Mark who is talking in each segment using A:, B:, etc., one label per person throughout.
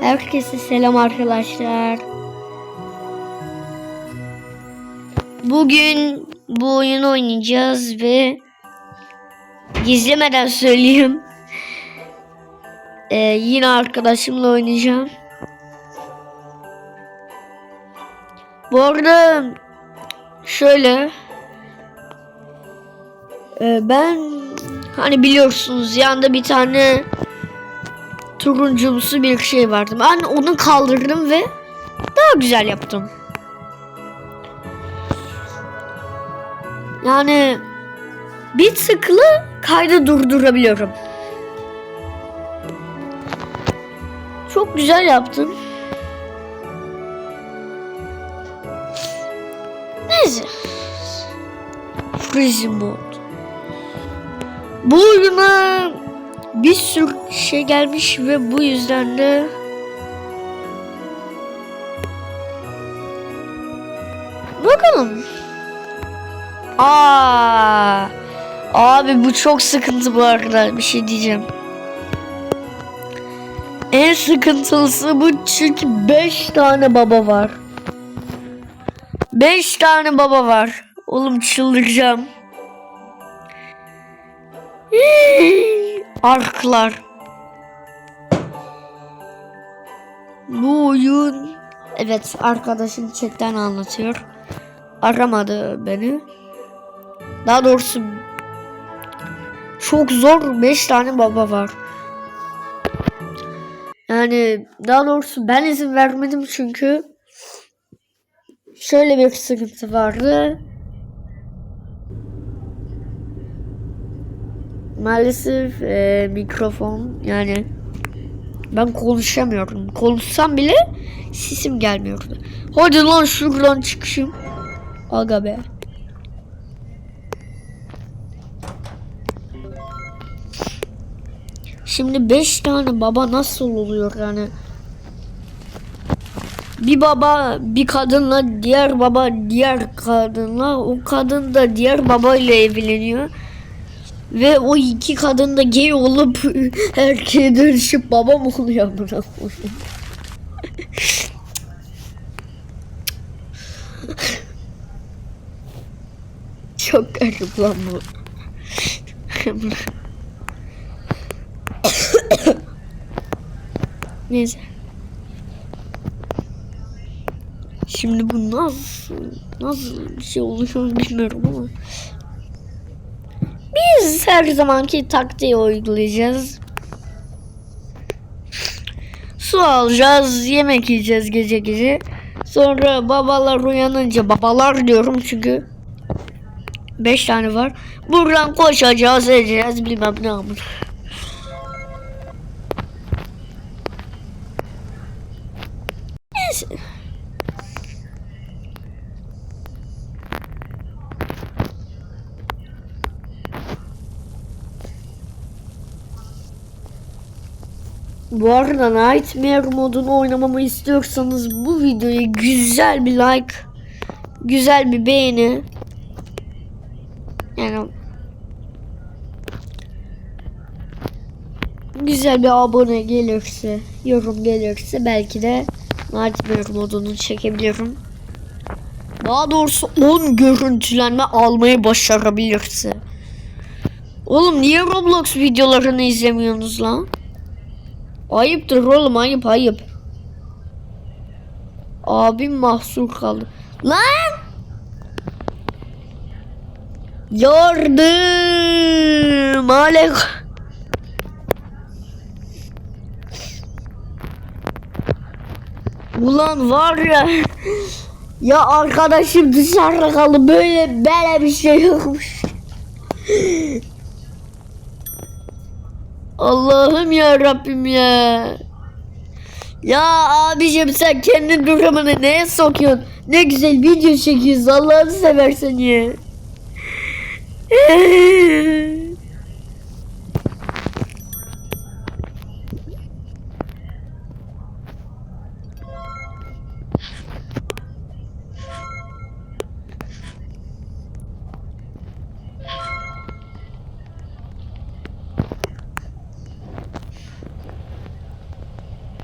A: Herkese selam arkadaşlar. Bugün bu oyunu oynayacağız ve gizlemeden söyleyeyim. Ee, yine arkadaşımla oynayacağım. Bu arada şöyle e, ben hani biliyorsunuz yanında bir tane turuncumsu bir şey vardı. Ben onu kaldırdım ve daha güzel yaptım. Yani bir tıkla kaydı durdurabiliyorum. Çok güzel yaptım. Neyse. Freeze mode. Bu oyuna bir sürü şey gelmiş ve bu yüzden de bakalım. Aa, abi bu çok sıkıntı bu arada bir şey diyeceğim. En sıkıntılısı bu çünkü 5 tane baba var. 5 tane baba var. Oğlum çıldıracağım. Arklar. Bu oyun evet arkadaşım chatten anlatıyor. Aramadı beni. Daha doğrusu çok zor 5 tane baba var. Yani daha doğrusu ben izin vermedim çünkü şöyle bir sıkıntı vardı. Maalesef e, mikrofon yani ben konuşamıyorum. Konuşsam bile sesim gelmiyordu. Hadi lan şuradan çıkışım. Aga be. Şimdi 5 tane baba nasıl oluyor yani? Bir baba bir kadınla diğer baba diğer kadınla o kadın da diğer baba ile evleniyor. Ve o iki kadın da gay olup erkeğe dönüşüp baba mı oluyor buna? Çok garip lan bu. Neyse. Şimdi bu nasıl nasıl bir şey oluyor bilmiyorum ama her zamanki taktiği uygulayacağız. Su alacağız, yemek yiyeceğiz gece gece. Sonra babalar uyanınca babalar diyorum çünkü 5 tane var. Buradan koşacağız, edeceğiz bilmem ne amına. Neyse. Bu arada Nightmare modunu oynamamı istiyorsanız bu videoya güzel bir like, güzel bir beğeni. Yani güzel bir abone gelirse, yorum gelirse belki de Nightmare modunu çekebilirim. Daha doğrusu 10 görüntülenme almayı başarabilirse. Oğlum niye Roblox videolarını izlemiyorsunuz lan? Ayıptır oğlum ayıp ayıp. Abim mahsur kaldı. Lan! Yardım! Alek. Ulan var ya. Ya arkadaşım dışarıda kaldı. Böyle böyle bir şey yokmuş. Allah'ım ya Rabbim ya. Ya abicim sen kendi durumunu neye sokuyorsun? Ne güzel video çekiyoruz Allah'ını seversen ya.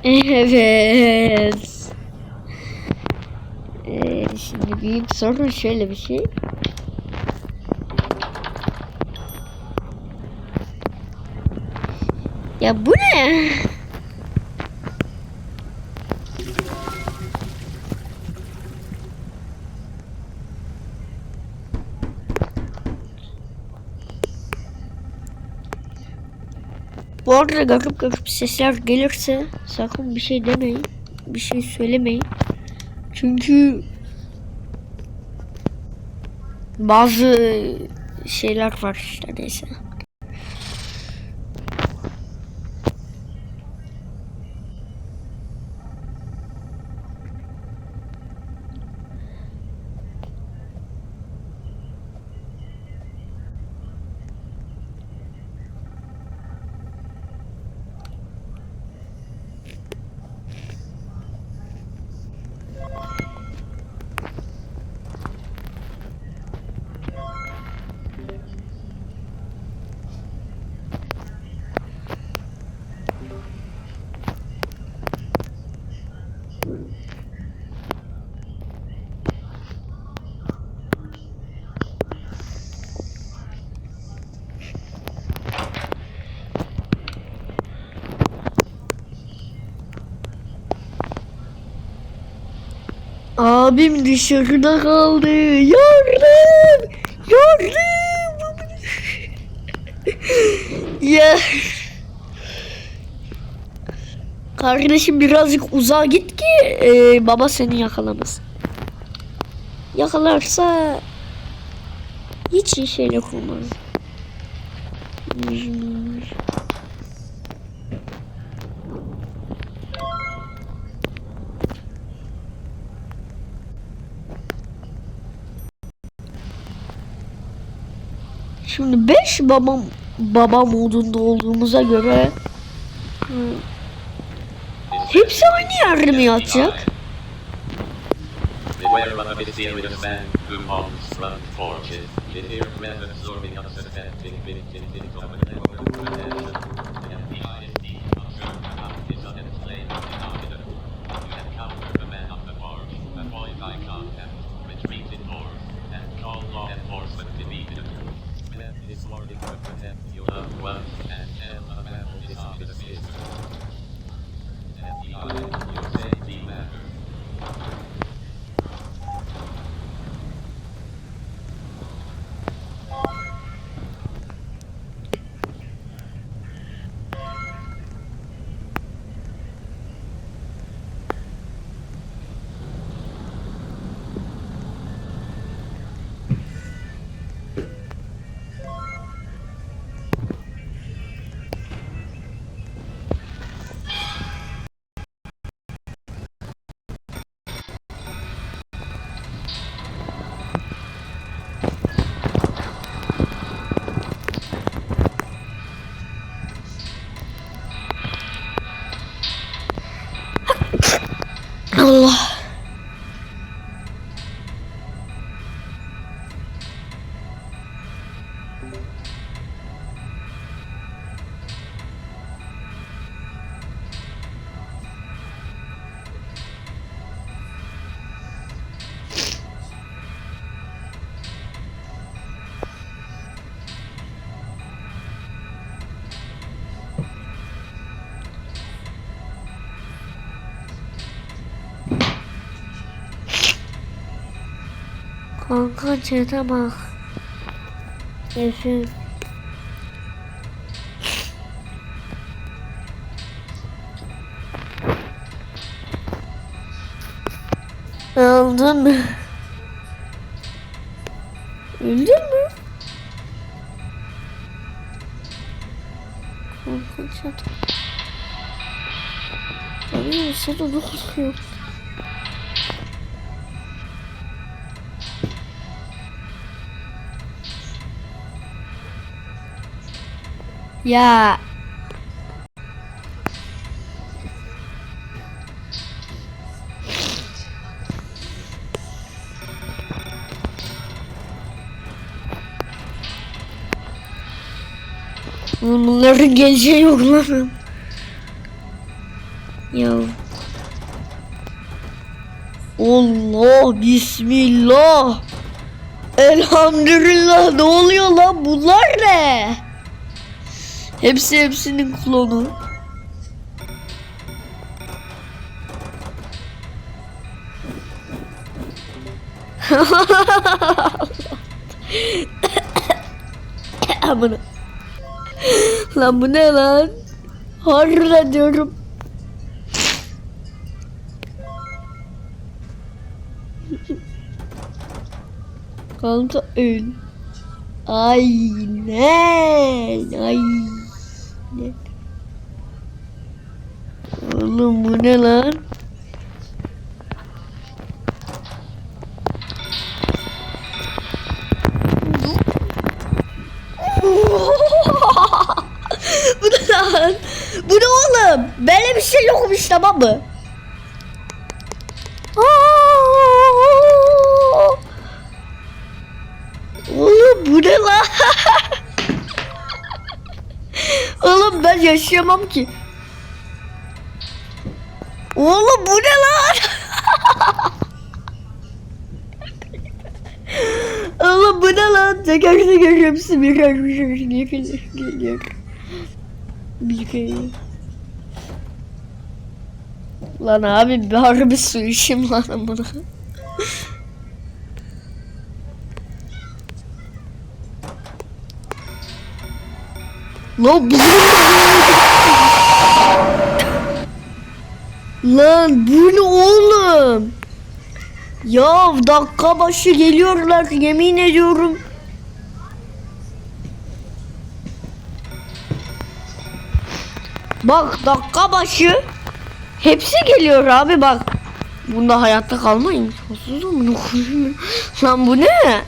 A: Evet. Ee, şimdi büyük sorun şöyle bir şey. Ya bu ne? Bu arada garip garip sesler gelirse sakın bir şey demeyin. Bir şey söylemeyin. Çünkü bazı şeyler var işte neyse. Abim dışarıda kaldı. Yardım! Yardım! ya. Kardeşim birazcık uzağa git ki e, baba seni yakalamasın. Yakalarsa hiç iyi şeyler olmaz. Şimdi 5 babam baba modunda olduğumuza göre hepsi aynı yerde mi yatacak? West Kanka çete bak. Efe. Öldün mü? Öldün mü? Kanka çete. Abi sen onu Ya. Bunların geleceği yok lan. Ya. Allah bismillah. Elhamdülillah ne oluyor lan bunlar ne? Hepsi hepsinin klonu. Amına. Lan bu ne lan? Harbiden diyorum. Kaldı ön. Aynen. Aynen. Oğlum bu ne lan? bu ne lan? Bu ne oğlum? Böyle bir şey yokmuş tamam mı? Oğlum bu ne lan? Oğlum ben yaşayamam ki. Oğlum bu ne lan? Oğlum bu ne lan? Teker teker hepsi birer birer gelir gelir. Bir kere. Lan abi bir harbi su işim lan amına. Lan bu Lan bu ne oğlum? Ya dakika başı geliyorlar yemin ediyorum. Bak dakika başı hepsi geliyor abi bak. Bunda hayatta kalmayın. Sonsuz mu? Lan bu ne?